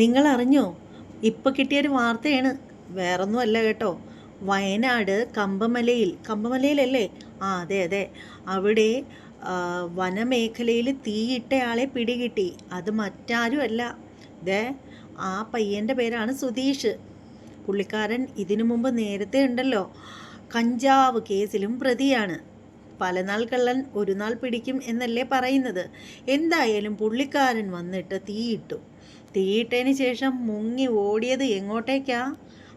നിങ്ങൾ അറിഞ്ഞോ ഇപ്പോൾ കിട്ടിയൊരു വാർത്തയാണ്. വേറൊന്നും അല്ല കേട്ടോ. വയനാട് കമ്പമലയിൽ കമ്പമലയിലല്ലേ? ആ അതെ അതെ. അവിടെ വനമേഖലയിൽ തീയിട്ടയാളെ പിടികിട്ടി. അത് മറ്റാരും അല്ല ദേ ആ പയ്യന്റെ പേരാണ് സുധീഷ്. പുള്ളിക്കാരൻ ഇതിനു മുമ്പ് നേരത്തെ ഉണ്ടല്ലോ. കഞ്ചാവ് കേസിലും പ്രതിയാണ്. പല നാൾ കള്ളൻ ഒരു നാൾ പിടിക്കും എന്നല്ലേ പറയുന്നത്. എന്തായാലും പുള്ളിക്കാരൻ വന്നിട്ട് തീയിട്ടു. തീയിട്ടതിന് ശേഷം മുങ്ങി ഓടിയത് എങ്ങോട്ടേക്കാ?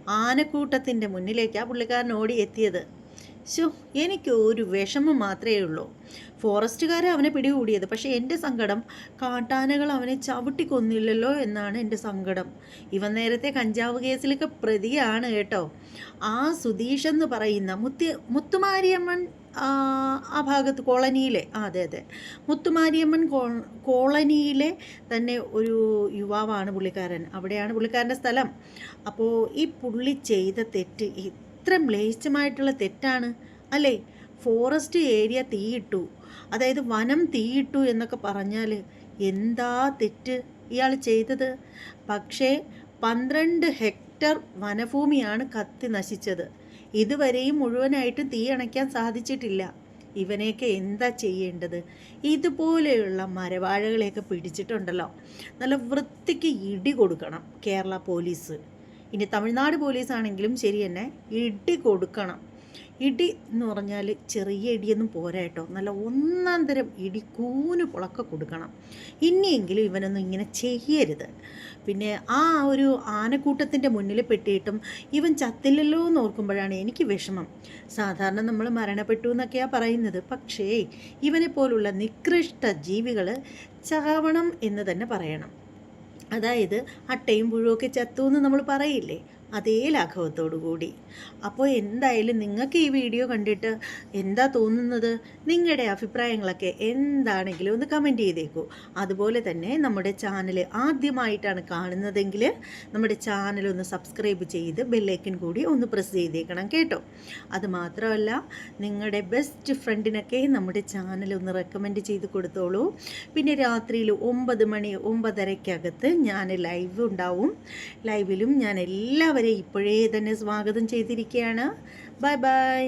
ആനക്കൂട്ടത്തിന്റെ മുന്നിലേക്കാ പുള്ളിക്കാരൻ ഓടി എത്തിയത്. ശു എനിക്ക് ഒരു വിഷമം മാത്രമേ ഉള്ളൂ. ഫോറസ്റ്റുകാരെ അവനെ പിടികൂടിയത്. പക്ഷേ എന്റെ സങ്കടം കാട്ടാനകൾ അവനെ ചവിട്ടിക്കൊന്നില്ലല്ലോ എന്നാണ് എന്റെ സങ്കടം. ഇവൻ നേരത്തെ കഞ്ചാവ് കേസിലൊക്കെ പ്രതിയാണ് കേട്ടോ. ആ സുധീഷ് എന്ന് പറയുന്ന മുത്തി മുത്തുമാരിയമ്മൻ ആ, ഭാഗത്ത് കോളനിയിലെ ആ അതെ അതെ. മുത്തുമാരിയമ്മൻ കോളനിയിലെ തന്നെ ഒരു യുവാവാണ് പുള്ളിക്കാരൻ. അവിടെയാണ് പുള്ളിക്കാരന്റെ സ്ഥലം. അപ്പോൾ ഈ പുള്ളി ചെയ്ത തെറ്റ് ഇത്ര മ്ലേച്ഛമായിട്ടുള്ള തെറ്റാണ്? അല്ലേ? ഫോറസ്റ്റ് ഏരിയ തീയിട്ടു. അതായത് വനം തീയിട്ടു എന്നൊക്കെ പറഞ്ഞാൽ എന്താ തെറ്റ് ഇയാൾ ചെയ്തത്? പക്ഷേ പന്ത്രണ്ട് ഹെക്ടർ വനഭൂമിയാണ് കത്തി നശിച്ചത്. ഇതുവരെയും മുഴുവനായിട്ടും തീ അണയ്ക്കാൻ സാധിച്ചിട്ടില്ല. ഇവനെയൊക്കെ എന്താ ചെയ്യേണ്ടത്? ഇതുപോലെയുള്ള മരവാഴകളെയൊക്കെ പിടിച്ചിട്ടുണ്ടല്ലോ. നല്ല വൃത്തിക്ക് ഇടി കൊടുക്കണം കേരള പോലീസ്. ഇനി തമിഴ്നാട് പോലീസാണെങ്കിലും ശരി തന്നെ ഇടി കൊടുക്കണം. ഇടി എന്ന് പറഞ്ഞാൽ ചെറിയ ഇടിയൊന്നും പോരാ കേട്ടോ. നല്ല ഒന്നാം തരം ഇടി കൂന് പുളക്ക കൊടുക്കണം. ഇനിയെങ്കിലും ഇവനൊന്നും ഇങ്ങനെ ചെയ്യരുത്. പിന്നെ ആ ഒരു ആനക്കൂട്ടത്തിന്റെ മുന്നിൽ പെട്ടിയിട്ടും ഇവൻ ചത്തില്ലല്ലോ എന്ന് ഓർക്കുമ്പോഴാണ് എനിക്ക് വിഷമം. സാധാരണ നമ്മൾ മരണപ്പെട്ടു എന്നൊക്കെയാണ് പറയുന്നത്. പക്ഷേ ഇവനെ പോലുള്ള നികൃഷ്ട ജീവികൾ ചാവണം എന്ന് തന്നെ പറയണം. അതായത് അട്ടയും പുഴുവൊക്കെ ചത്തു എന്ന് നമ്മൾ പറയില്ലേ? അതേ ലാഘവത്തോടു കൂടി. അപ്പോൾ എന്തായാലും നിങ്ങൾക്ക് ഈ വീഡിയോ കണ്ടിട്ട് എന്താ തോന്നുന്നത്? നിങ്ങളുടെ അഭിപ്രായങ്ങളൊക്കെ എന്താണെങ്കിലും ഒന്ന് കമന്റ് ചെയ്തേക്കൂ. അതുപോലെ തന്നെ നമ്മുടെ ചാനൽ ആദ്യമായിട്ടാണ് കാണുന്നതെങ്കിൽ നമ്മുടെ ചാനൽ ഒന്ന് സബ്സ്ക്രൈബ് ചെയ്ത് ബെല്ലൈക്കൻ കൂടി ഒന്ന് പ്രസ് ചെയ്തേക്കണം കേട്ടോ. അതുമാത്രമല്ല നിങ്ങളുടെ ബെസ്റ്റ് ഫ്രണ്ടിനൊക്കെ നമ്മുടെ ചാനൽ ഒന്ന് റെക്കമെൻഡ് ചെയ്ത് കൊടുത്തോളൂ. പിന്നെ രാത്രിയിൽ ഒമ്പത് മണി ഒമ്പതരയ്ക്കകത്ത് ഞാൻ ലൈവ് ഉണ്ടാവും. ലൈവിലും ഞാൻ എല്ലാവരെയും ഇപ്പോഴേ തന്നെ സ്വാഗതം ചെയ്തിരിക്കുകയാണ്. Bye bye.